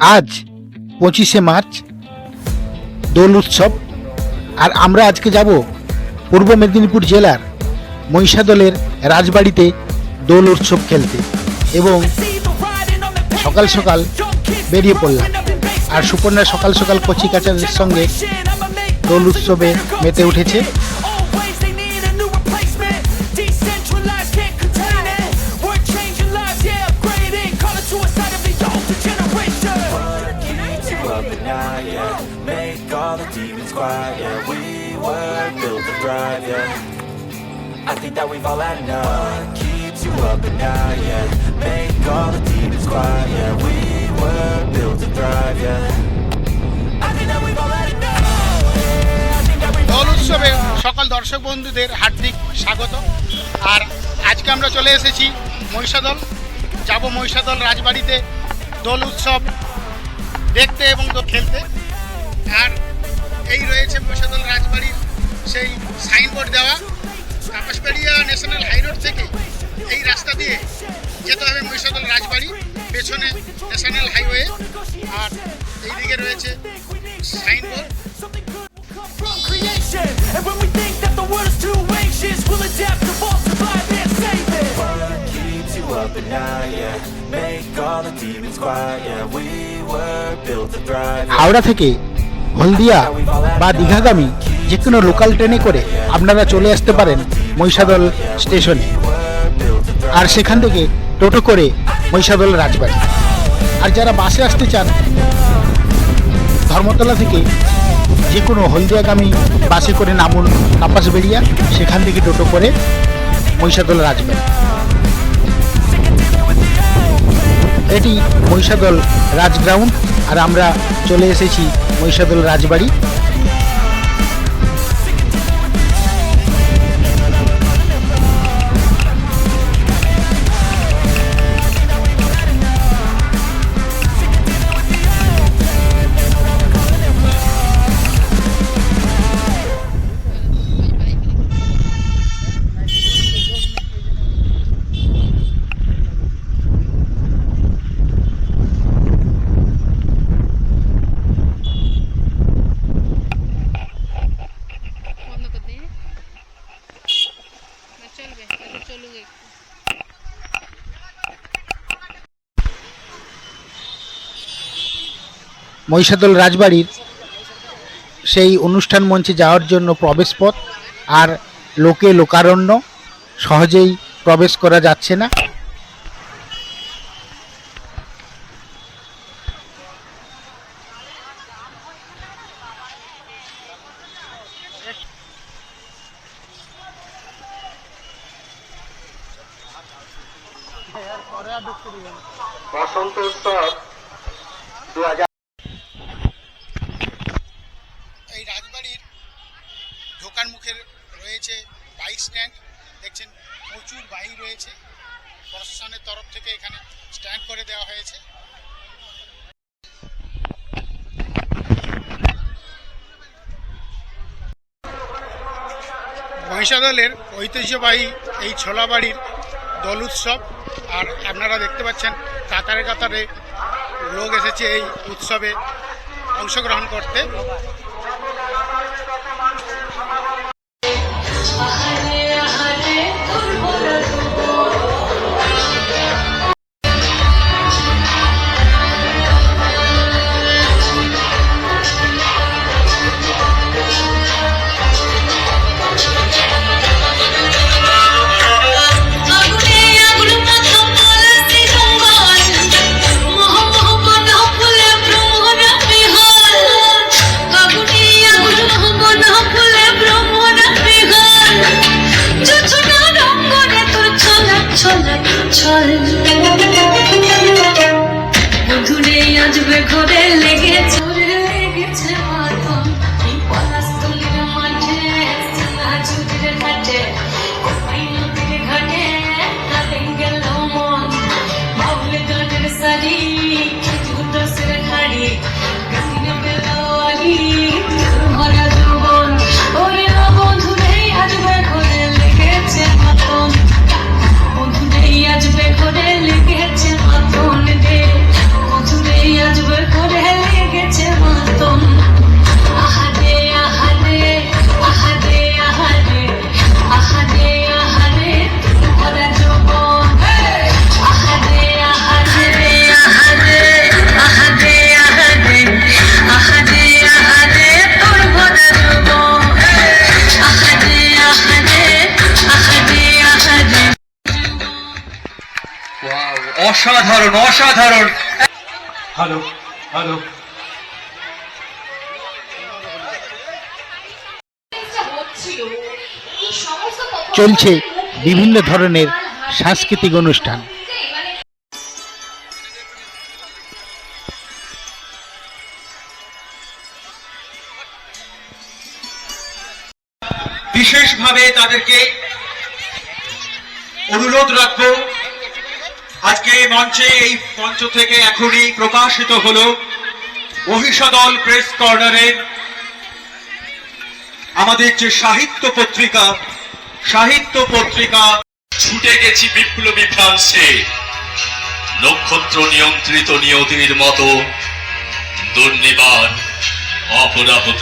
আজ পঁচিশে মার্চ, দোল উৎসব, আর আমরা আজকে যাব পূর্ব মেদিনীপুর জেলার মহিষাদলের রাজবাড়িতে দোল উৎসব খেলতে এবং সকাল সকাল বেরিয়ে পড়লাম। আর সুপর্ণা সকাল সকাল কচি কাচাদের সঙ্গে দোল উৎসবে মেতে উঠেছে। Quiet, yeah. We were built to thrive, yeah. I think that we've all had enough. What keeps you up at night, yeah. Make all the demons quiet, yeah. We were built to thrive, yeah. দোল উৎসবে সকল দর্শক বন্ধুদের হার্দিক স্বাগত আর আজকে আমরা চলে এসেছি মহিষাদল যাব মহিষাদল রাজবাড়িতে দোল উৎসব দেখতে এবং তো খেলতে আর এই রয়েছে মহিষাদল রাজবাড়ির সেই সাইনবোর্ড দেওয়া কাপাসবাড়িয়া ন্যাশনাল হাইরোড থেকে এই রাস্তা দিয়ে যেতে হবে মহিষাদল রাজবাড়ি পেছনে ন্যাশনাল হাইওয়ে আর এইদিকে রয়েছে signboard. And when we think that the world is too anxious, we'll adapt, evolve, survive, and save it. What keeps you up at night, yeah. Make all the demons quiet, yeah. We were built to thrive, yeah. Haldia বা দীঘাগামী যে কোনো local ট্রেনে করে আপনারা চলে আসতে পারেন মহিষাদল স্টেশনে. আর সেখান থেকে টোটো করে মহিষাদল রাজবাড়ি আর যারা বাসে আসতে চান, ধর্মতলা থেকে যে কোনো হলদিয়াগামী বাসে করে নামুন কাপাসবেড়িয়া সেখান থেকে টোটো করে মহিষাদল রাজবাড়ি এটি মহিষাদল রাজগ্রাউন্ড আর আমরা চলে এসেছি মহিষাদল রাজবাড়ি। মহিষাদল রাজবাড়ির সেই অনুষ্ঠান মঞ্চে যাওয়ার জন্য প্রবেশপথ। আর লোকে লোকারণ্য, সহজেই প্রবেশ করা যাচ্ছে না এই রাজবাড়ির ঢোকার মুখে রয়েছে বাইক স্ট্যান্ড দেখছেন প্রচুর রয়েছে প্রশাসনের তরফ থেকে এখানে স্ট্যান্ড করে দেওয়া হয়েছে। মহিষাদলের ঐতিহ্যবাহী এই ছোলাবাড়ির দোল উৎসব, আর আপনারা দেখতে পাচ্ছেন কাতারে কাতারে লোক এসেছে এই উৎসবে অংশগ্রহণ করতে। অচল মধুরে আজবে ঘরে অসাধারণ অসাধারণ। Hello hello. চলছে বিভিন্ন ধরনের সাংস্কৃতিক অনুষ্ঠান। বিশেষভাবে তাদেরকে অনুরোধ রাখব আজকে এই মঞ্চে, এই মঞ্চ থেকে এখনই প্রকাশিত হলো মহিষাদল প্রেস কর্নারের আমাদের যে সাহিত্য পত্রিকা সাহিত্য পত্রিকা ছুটে গেছি বিপ্লবী ফ্রান্সে নক্ষত্র নিয়ন্ত্রিত নিয়তির মতো দুর্নিবার অপরাহত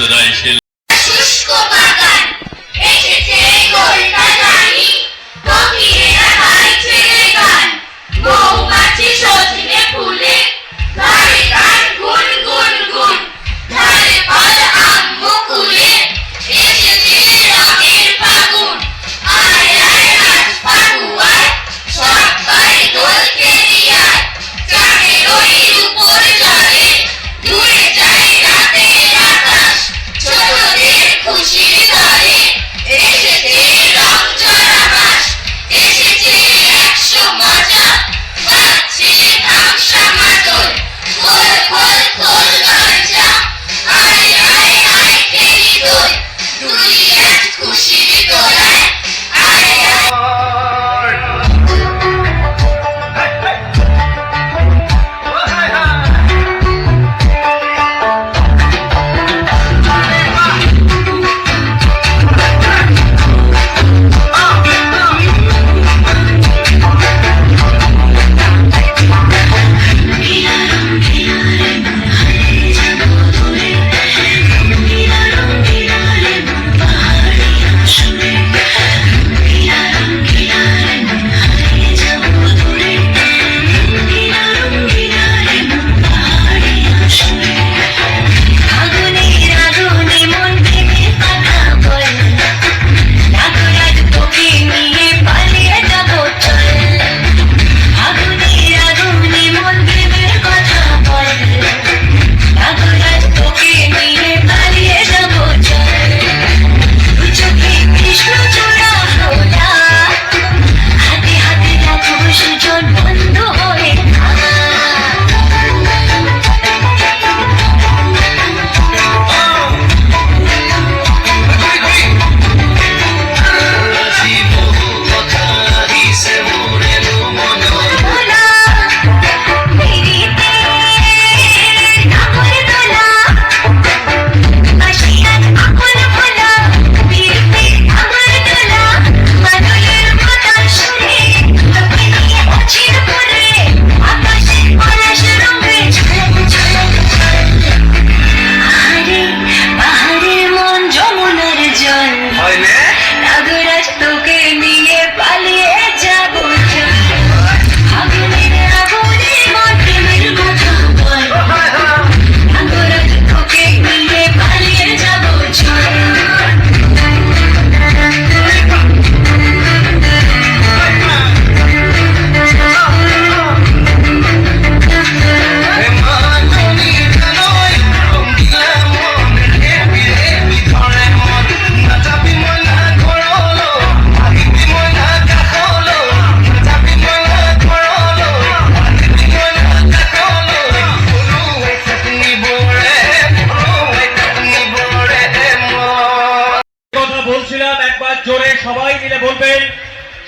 জোরে সবাই মিলে বলবেন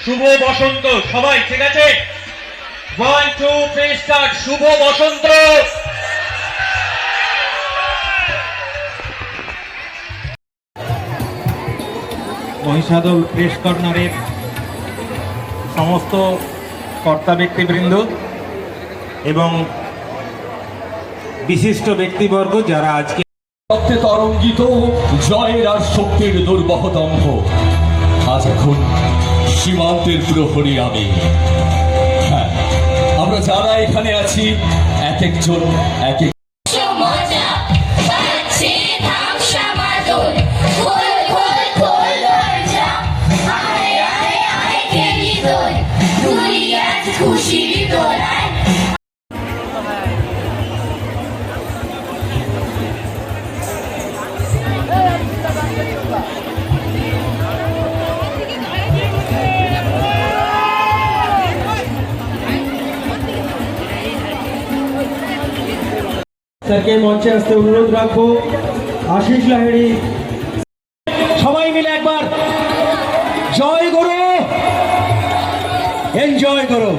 শুভ বসন্ত সবাই ঠিক আছে? ওয়ান টু থ্রি স্টার্ট শুভ বসন্ত! মহিষাদল প্রেস কর্নারের সমস্ত কর্তা ব্যক্তিবৃন্দ এবং বিশিষ্ট ব্যক্তিবর্গ যারা আজকে তরঙ্গিত জয়ের আর শক্তির দুর্বহদম্ভ। আজ এখন সীমান্তের প্রহরী আমি। হ্যাঁ আমরা যারা এখানে আছি এক একজন এক এক স্যারকে মঞ্চে আসতে অনুরোধ রাখব। আশিস লাহেড়ি। সবাই মিলে একবার জয় করো। এনজয় করো।